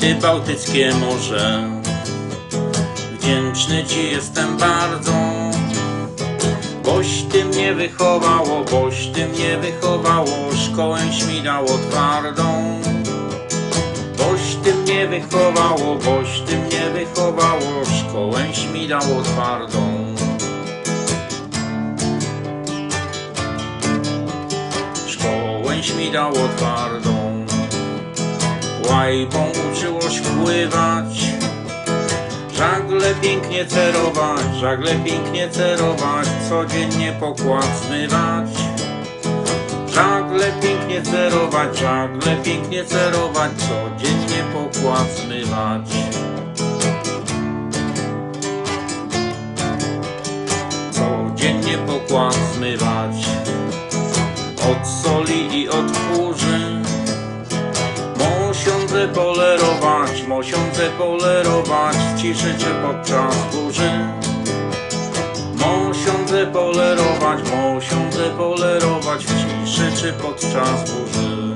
Ty Bałtyckie Morze. Wdzięczny Ci jestem bardzo Boś Ty mnie wychowało, boś Ty mnie wychowało Szkołę śmigało twardą. Boś Ty mnie wychowało, boś Ty mnie wychowało Szkołę śmigało twardą. Szkołę śmigało twardą Łajbą uczyłoś pływać. Żagle pięknie cerować, żagle pięknie cerować Codziennie pokład zmywać Żagle pięknie cerować, żagle pięknie cerować Codziennie pokład zmywać Codziennie pokład zmywać Od soli i od kurzy Mosiądze polerować, mosiądze polerować W ciszy czy podczas burzy. Mosiądze polerować, mosiądze polerować W ciszy czy podczas burzy.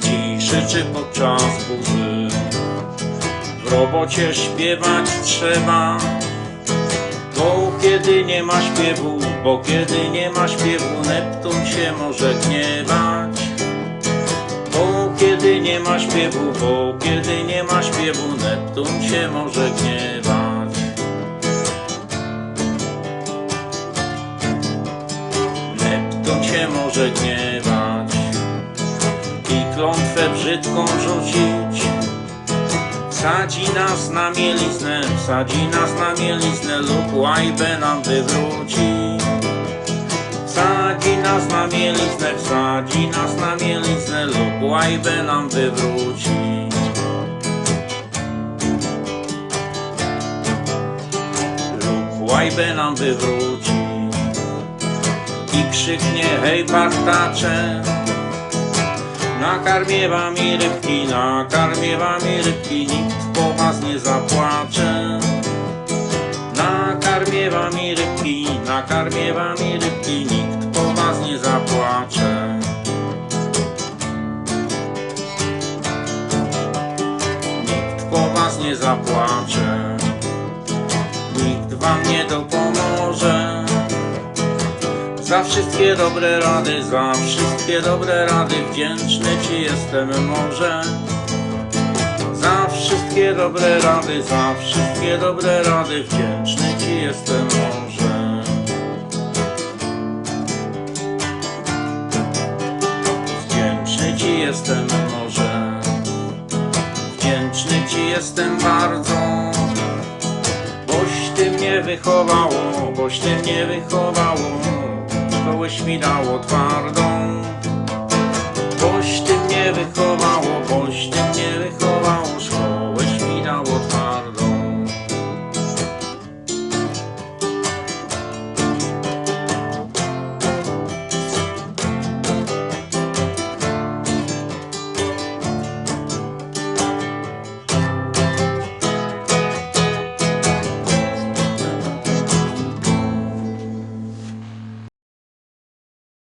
W ciszy czy podczas burzy. W robocie śpiewać trzeba kiedy nie ma śpiewu, bo kiedy nie ma śpiewu, Neptun się może gniewać. Bo kiedy nie ma śpiewu, bo kiedy nie ma śpiewu, Neptun się może gniewać. Neptun się może gniewać i klątwę brzydką rzucić. Wsadzi nas na mieliznę, wsadzi nas na mieliznę lub łajbę nam wywróci. Wsadzi nas na mieliznę, wsadzi nas na mieliznę lub łajbę nam wywróci. Lub łajbę nam wywróci. I krzyknie hej partacze, Nakarmię wami rybki, nakarmię wami rybki, nikt po was nie zapłacze. Nakarmię wami rybki, nakarmię wami rybki, nikt po was nie zapłacze. Nikt po was nie zapłacze, nikt wam nie dopomoże. Za wszystkie dobre rady, za wszystkie dobre rady wdzięczny Ci jestem może. Za wszystkie dobre rady, za wszystkie dobre rady wdzięczny Ci jestem może. Wdzięczny Ci jestem może. Wdzięczny Ci jestem bardzo. Boś Ty mnie wychowało, boś Ty mnie wychowało szkołę śmigało twardą. Boś Ty mnie wychowało, boś Ty mnie wychowało,